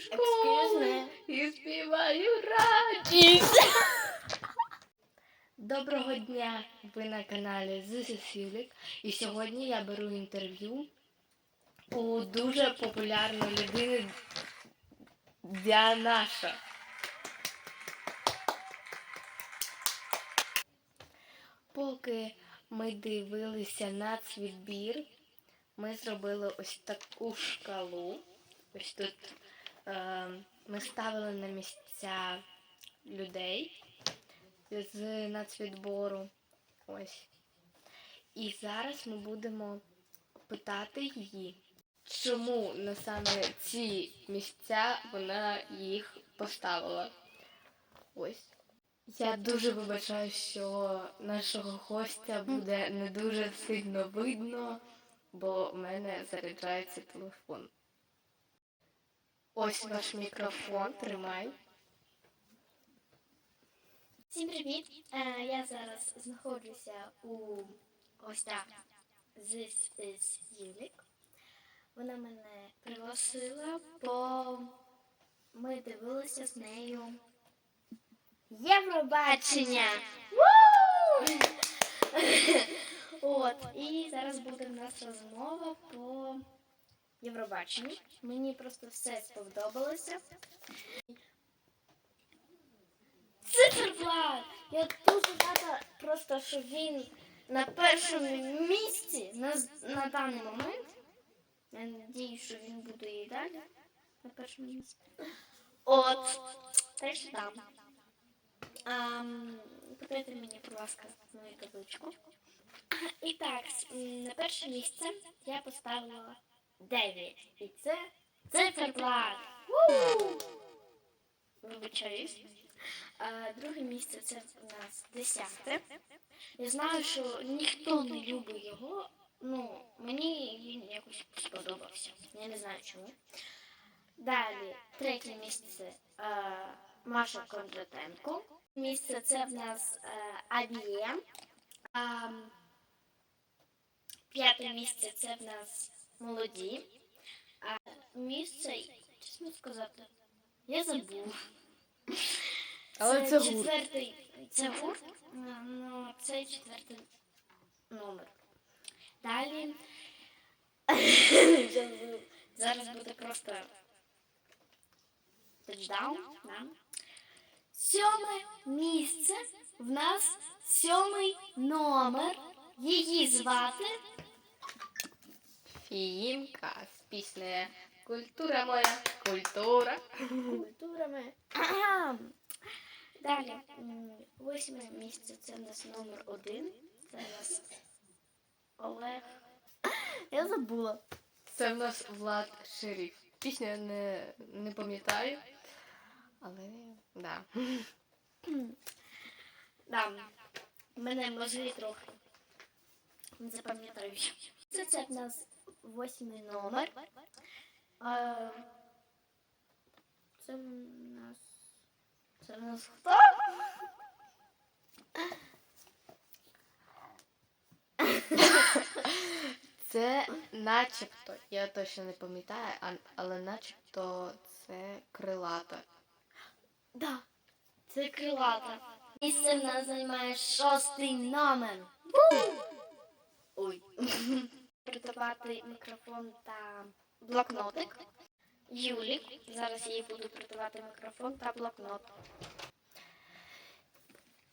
школи і співаю радість. Доброго дня! Ви на каналі This. І сьогодні я беру інтерв'ю у дуже популярної людини Діанаша. Поки ми дивилися нацвідбір, ми зробили ось таку шкалу. Ось тут ми ставили на місця людей з нацвідбору. Ось. І зараз ми будемо питати її, чому на саме ці місця вона їх поставила. Ось. Я дуже вибачаю, що нашого гостя буде не дуже сильно видно, бо в мене заряджається телефон. Ось ваш мікрофон, тримай. Всім привіт! Е, я зараз знаходжуся у гостях is Юлік. Вона мене пригласила, бо ми дивилися з нею Євробачення. От, і зараз буде в нас розмова по Євробаченню. Мені просто все сподобалося. Циферблат! Я дуже рада просто, що він на першому місці на, на даний момент. Я надіюсь, що він буде і далі на першому місці. От, так що там. Ам, Подайте мені, будь ласка, мою табличку. І так, на перше місце я поставила 9. І це циферблат. Вибачаюсь. Друге місце це у нас десяте. Я знаю, що ніхто не любить його. Ну, мені він якось сподобався. Я не знаю чому. Далі, третє місце е, Маша Кондратенко. Місце це в нас е, Абіє. А, п'яте місце це в нас молоді. А місце, чесно сказати, я забув. Але це гурт. четвертий. Це гурт, ну це четвертий номер. Далі. Зараз буде просто тачдаун. Да? Сьоме місце. В нас сьомий номер. Її звати. Фіїмка з піснею Культура моя, культура. культурами. Далі, восьме місце це в нас номер один. Це в нас Олег. Я забула. Це в нас Влад Шериф. Пісню я не, не пам'ятаю. Але да. Да. Мене мозги трохи. Не запам'ятаю. Це, це в нас восьмий номер. А, це в нас. Це в нас хто? Це начебто, я точно не пам'ятаю, але начебто це крилата. Да, це крилата. Місце в нас займає шостий номер. Ой. Придавати мікрофон та блокнотик. Юлік. Зараз їй буду придавати мікрофон та блокнот.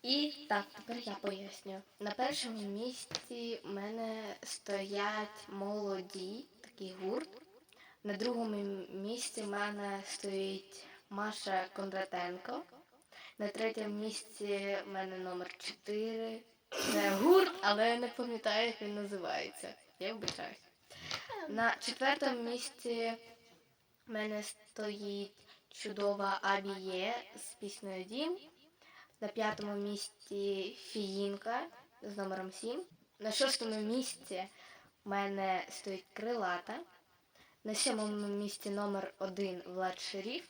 І так, тепер я поясню. На першому місці в мене стоять молоді, такий гурт. На другому місці в мене стоїть Маша Кондратенко. На третьому місці в мене номер 4. Це гурт, але я не пам'ятаю, як він називається. Я вибачаюсь. На четвертому місці в мене стоїть чудова Абіє з піснею Дім. На п'ятому місці Фіїнка з номером 7. На шостому місці в мене стоїть Крилата. На сьомому місці номер 1 Влад Шеріф.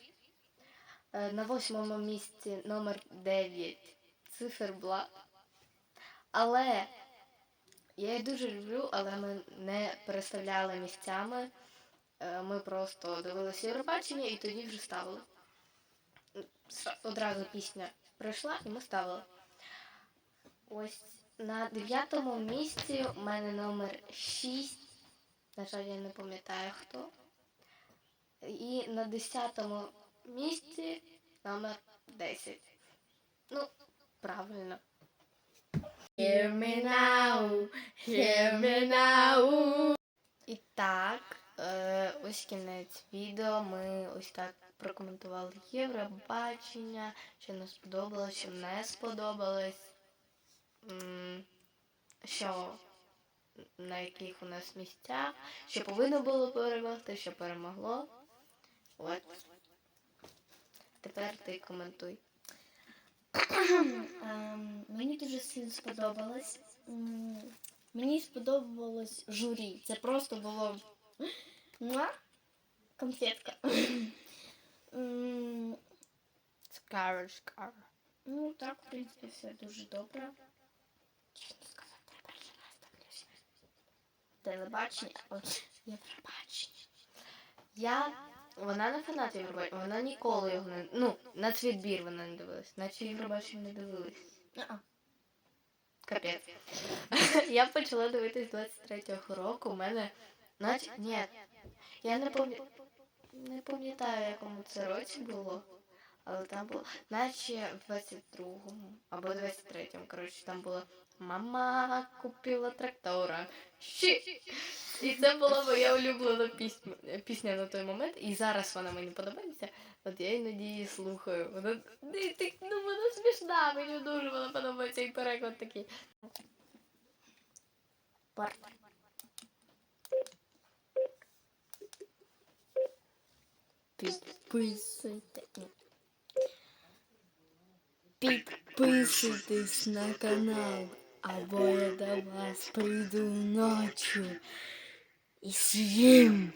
Е, На восьмому місці номер 9 Циферблат. Але я її дуже люблю, але ми не переставляли місцями. Е, Ми просто дивилися Євробачення і тоді вже ставили. Одразу пісня пройшла і ми ставили. Ось на дев'ятому місці у мене номер 6. На жаль, я не пам'ятаю хто. І на десятому місці номер 10. Ну, правильно. Hear me now, hear me now. І так, е, ось кінець відео. Ми ось так прокоментували Євробачення, що нам сподобалось, що не сподобалось. Що на яких у нас місцях, що повинно було перемогти, що перемогло. От. Тепер ти коментуй. Ем, мені дуже сильно сподобалось. М, Мені сподобалось журі. Це просто було муа, конфетка. М, Скар, скар. Ну так, в принципі, все дуже добре. Чесно сказати, я перший раз дивлюся. Телебачення, от Євробачення. Я. Вона не фанат Євробачення, вона ніколи його не. Ну, на відбір вона не дивилась. Наче Євробачення не дивилась. А, Капець. Я почала дивитись 23-го року. У мене. Наче. Ні. Я не пам'ятаю. Не пам'ятаю, якому це році було. Але там було. Наче в 22-му або 23-му. Коротше, там було Мама купила трактора. Щі. І це була моя улюблена пісня, пісня на той момент. І зараз вона мені подобається. От я іноді її слухаю. Вона, ну, вона смішна, мені дуже вона подобається і переклад такий. Підписуйте. Підписуйтесь на канал, або я до вас прийду ночью. І пока!